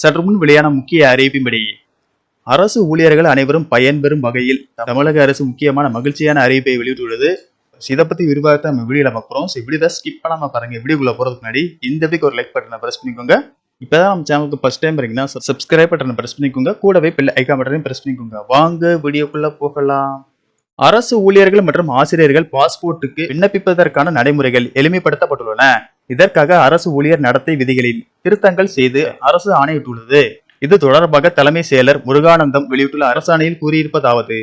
சற்று முன் வெளியான முக்கிய அறிவிப்பின்படி அரசு ஊழியர்கள் அனைவரும் பயன்பெறும் வகையில் தமிழக அரசு முக்கியமான மகிழ்ச்சியான அறிவிப்பை வெளியிட்டுள்ளது. இதை பத்தி விரிவாக நம்ம வீடியோல பார்க்குறோம் ஸோ வீடியோ ஸ்கிப் பண்ணாம பாருங்க. வீடியோக்குள்ள போறதுக்கு முன்னாடி இந்த வீக் ஒரு லைக் பட்டனை பிரஸ் பண்ணிக்கோங்க. இப்பதான் நம்ம சேனலுக்கு ஃபர்ஸ்ட் டைம் வரீங்கன்னா சப்ஸ்கிரைப் பட்டனை பிரஸ் பண்ணிக்கோங்க. கூடவே பெல் ஐக்கா பட்டனையும் பிரஸ் பண்ணிக்கோங்க. வாங்க வீடியோக்குள்ள போகலாம். அரசு ஊழியர்கள் மற்றும் ஆசிரியர்கள் பாஸ்போர்ட்டுக்கு விண்ணப்பிப்பதற்கான நடைமுறைகள் எளிமைப்படுத்தப்பட்டுள்ளன. இதற்காக அரசு ஊழியர் நடத்தை விதிகளில் திருத்தங்கள் செய்து அரசு ஆணையிட்டுள்ளது. இது தொடர்பாக தலைமை செயலர் முருகானந்தம் வெளியிட்டுள்ள அரசாணையில் கூறியிருப்பதாவது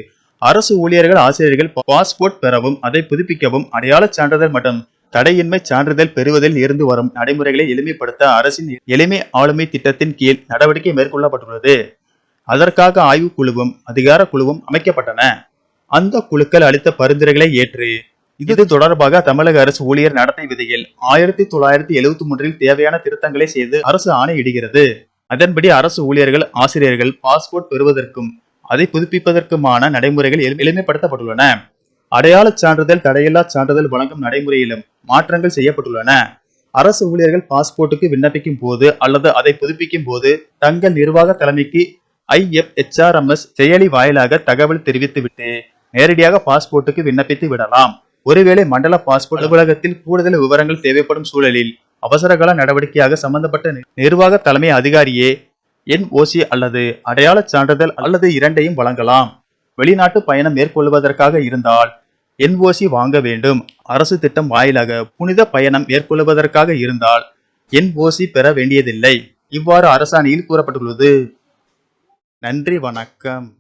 அரசு ஊழியர்கள் ஆசிரியர்கள் பாஸ்போர்ட் பெறவும் அதை புதுப்பிக்கவும் அடையாளச் சான்றிதழ் மற்றும் தடையின்மை சான்றிதழ் பெறுவதில் இருந்து வரும் நடைமுறைகளை எளிமைப்படுத்த அரசின் எளிமை ஆளுமை திட்டத்தின் கீழ் நடவடிக்கை மேற்கொள்ளப்பட்டுள்ளது. அதற்காக ஆய்வுக்குழுவும் அதிகார குழுவும் அமைக்கப்பட்டன. அந்த குழுக்கள் அளித்த பரிந்துரைகளை ஏற்று இது தொடர்பாக தமிழக அரசு ஊழியர் நடத்தை விதியில் ஆயிரத்தி தொள்ளாயிரத்தி எழுபத்தி மூன்றில் தேவையான திருத்தங்களை செய்து அரசு ஆணையிடுகிறது. அதன்படி அரசு ஊழியர்கள் ஆசிரியர்கள் பாஸ்போர்ட் பெறுவதற்கும் அதை புதுப்பிப்பதற்குமான நடைமுறைகள் எளிமைப்படுத்தப்பட்டுள்ளன. அடையாளச் சான்றிதழ் தடையில்லா சான்றிதழ் வழங்கும் நடைமுறையிலும் மாற்றங்கள் செய்யப்பட்டுள்ளன. அரசு ஊழியர்கள் பாஸ்போர்ட்டுக்கு விண்ணப்பிக்கும் போது அல்லது அதை புதுப்பிக்கும் போது தங்கள் நிர்வாக தலைமைக்கு ஐஎஃப்ஹெச்ஆர்எம்எஸ் செயலி வாயிலாக தகவல் தெரிவித்துவிட்டு நேரடியாக பாஸ்போர்ட்டுக்கு விண்ணப்பித்து விடலாம். ஒருவேளை மண்டல பாஸ்போர்ட் அலுவலகத்தில் கூடுதல் விவரங்கள் தேவைப்படும் சூழலில் அவசரகால நடவடிக்கையாக சம்பந்தப்பட்ட நி- நிர்வாக தலைமை அதிகாரியே என் ஓசி அல்லது அடையாள சான்றிதழ் அல்லது இரண்டையும் வழங்கலாம். வெளிநாட்டு பயணம் மேற்கொள்வதற்காக இருந்தால் என்ஓசி வாங்க வேண்டும். அரசு திட்டம் வாயிலாக புனித பயணம் மேற்கொள்வதற்காக இருந்தால் என்ஓசி பெற வேண்டியதில்லை. இவ்வாறு அரசாணையில் கூறப்பட்டுள்ளது. நன்றி வணக்கம்.